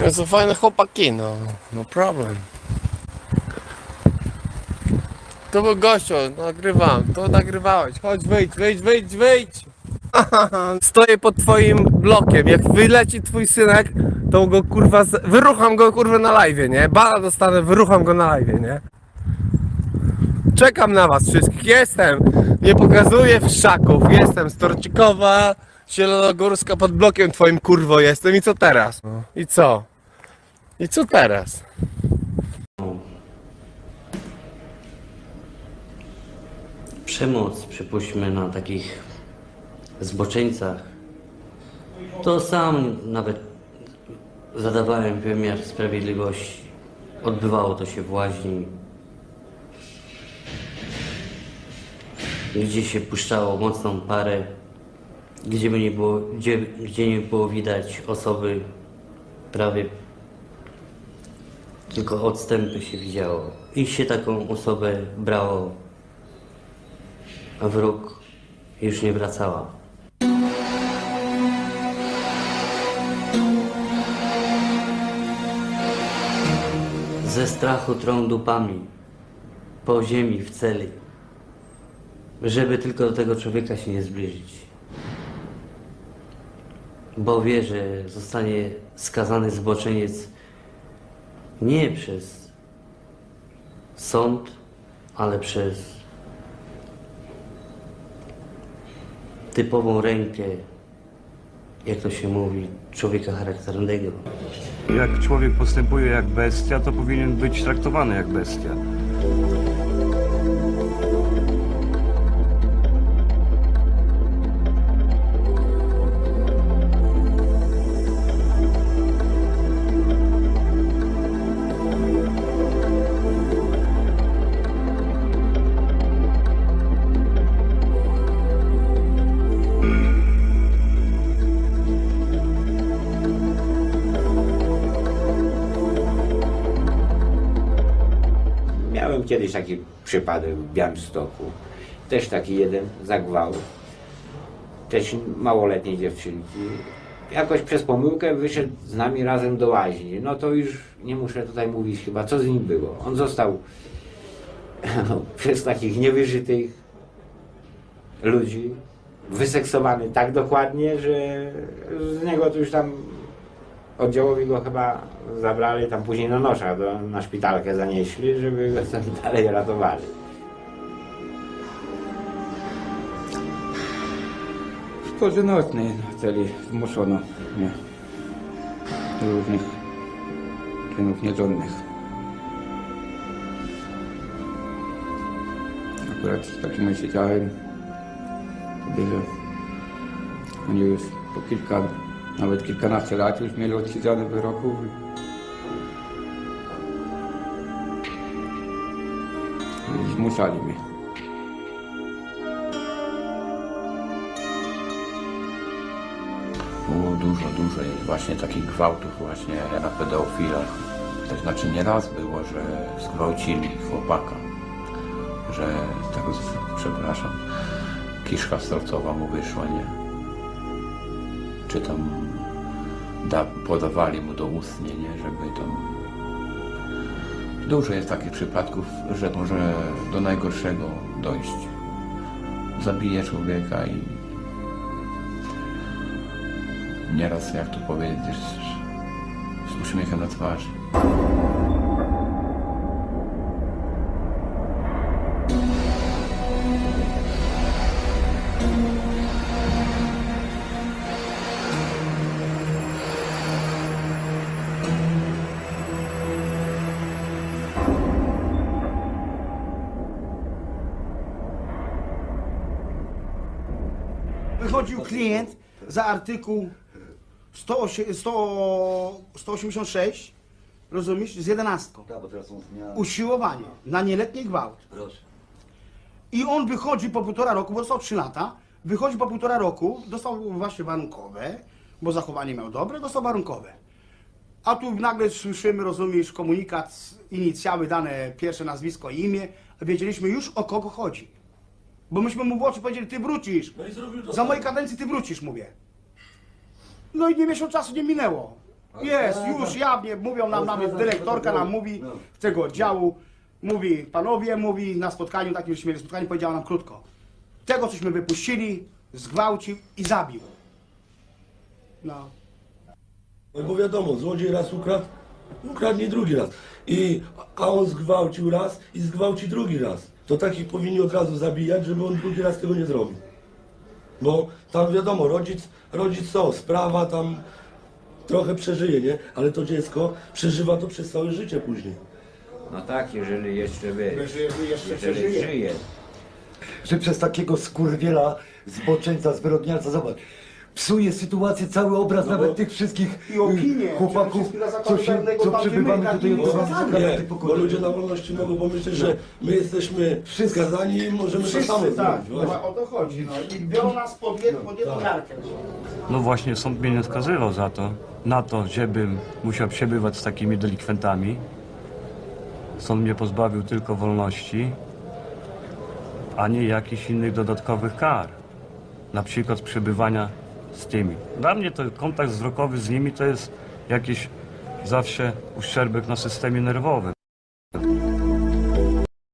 To są fajne chłopaki, no. No problem. To był gościu, nagrywam, to nagrywałeś. Chodź, wyjdź, wyjdź, wyjdź, wyjdź! Stoję pod twoim blokiem. Jak wyleci twój synek, to go kurwa. Z... Wyrucham go kurwa na live, nie? Bala dostanę, wyrucham go na live, nie? Czekam na was wszystkich. Jestem. Nie pokazuję wszaków. Jestem z Torcikowa, Zielonogórska pod blokiem twoim kurwo jestem. I co teraz? No. I co? I co teraz? Przemoc, przypuśćmy, na takich zboczeńcach, to sam nawet zadawałem wymiar sprawiedliwości. Odbywało to się w łaźni, gdzie się puszczało mocną parę, gdzie, by nie było, gdzie, gdzie nie było widać osoby prawie tylko odstępy się widziało. I się taką osobę brało a wróg już nie wracała. Ze strachu trą dupami, po ziemi w celi, żeby tylko do tego człowieka się nie zbliżyć. Bo wie, że zostanie skazany zboczeniec nie przez sąd, ale przez typową rękę, jak to się mówi, człowieka charakternego. Jak człowiek postępuje jak bestia, to powinien być traktowany jak bestia. Kiedyś taki przypadek w Białymstoku. Też taki jeden za gwałt. Też małoletniej dziewczynki. Jakoś przez pomyłkę wyszedł z nami razem do łaźni. No to już nie muszę tutaj mówić chyba, co z nim było. On został przez takich niewyżytych ludzi wyseksowany tak dokładnie, że z niego to już tam oddziałowi go chyba zabrali tam później na nosza, do, na szpitalkę zanieśli, żeby go tam dalej ratowali. W porze nocnej na celi zmuszono mnie do różnych czynów nierządnych. Akurat z takim siedziałem, że oni już po kilka, nawet kilkanaście lat już mieli odsiedziane wyroków. I zmuszali mnie. Było dużo, dużo jest właśnie takich gwałtów właśnie na pedofilach. To znaczy nie raz było, że zgwałcili chłopaka, że z- przepraszam, kiszka sercowa mu wyszła, nie? Czy tam da, podawali mu do ustnie, nie? Żeby tam... Dużo jest takich przypadków, że może do najgorszego dojść. Zabije człowieka i nieraz, jak to powiedzieć, z uśmiechem na twarzy. Wychodził klient za artykuł 108 100 186, rozumiesz, z jedenastką. Usiłowanie na nieletni gwałt. Proszę. I on wychodzi po półtora roku, bo dostał 3 lata, wychodzi po półtora roku, dostał właśnie warunkowe, bo zachowanie miał dobre, dostał warunkowe. A tu nagle słyszymy, rozumiesz, komunikat, inicjały dane, pierwsze nazwisko, imię, a wiedzieliśmy już o kogo chodzi. Bo myśmy mu w oczy powiedzieli, ty wrócisz. Za mojej kadencji ty wrócisz, mówię. No i nie miesiąc czasu nie minęło. Jest, już jawnie mówią nam, nawet dyrektorka nam mówi z tego oddziału, mówi, panowie, mówi na spotkaniu, takim żeśmy mieli spotkanie, powiedziała nam krótko. Tego, cośmy wypuścili, zgwałcił i zabił. No. No bo wiadomo, złodziej raz ukradł, ukradnie drugi raz. I, a on zgwałcił raz i zgwałci drugi raz. To takich powinni od razu zabijać, żeby on drugi raz tego nie zrobił. Bo tam wiadomo, rodzic, rodzic to, sprawa tam trochę przeżyje, nie? Ale to dziecko przeżywa to przez całe życie później. No tak, jeżeli jeszcze by, Jeżeli jeszcze jeżeli przeżyje. żyje. że przez takiego skurwiela, zboczeńca, zwyrodnialca, zobacz, psuje sytuację, cały obraz nawet tych wszystkich I opinię. y, chłopaków, Przede wszystkim na co, się, karnego co tam, gdzie przybywamy my tutaj od skazani. szukamy Nie, tych bo ludzie na wolności mogą pomyśleć, że my jesteśmy skazani i możemy to samo Wszyscy, tak, zrobić. właśnie. o to chodzi. No. I biorą nas pod, jed, pod jedną miarkę. No właśnie sąd mnie nie skazywał za to, na to, żebym musiał przebywać z takimi delikwentami. Sąd mnie pozbawił tylko wolności, a nie jakichś innych dodatkowych kar. Na przykład przebywania z tymi. Dla mnie to kontakt wzrokowy z nimi to jest jakiś zawsze uszczerbek na systemie nerwowym.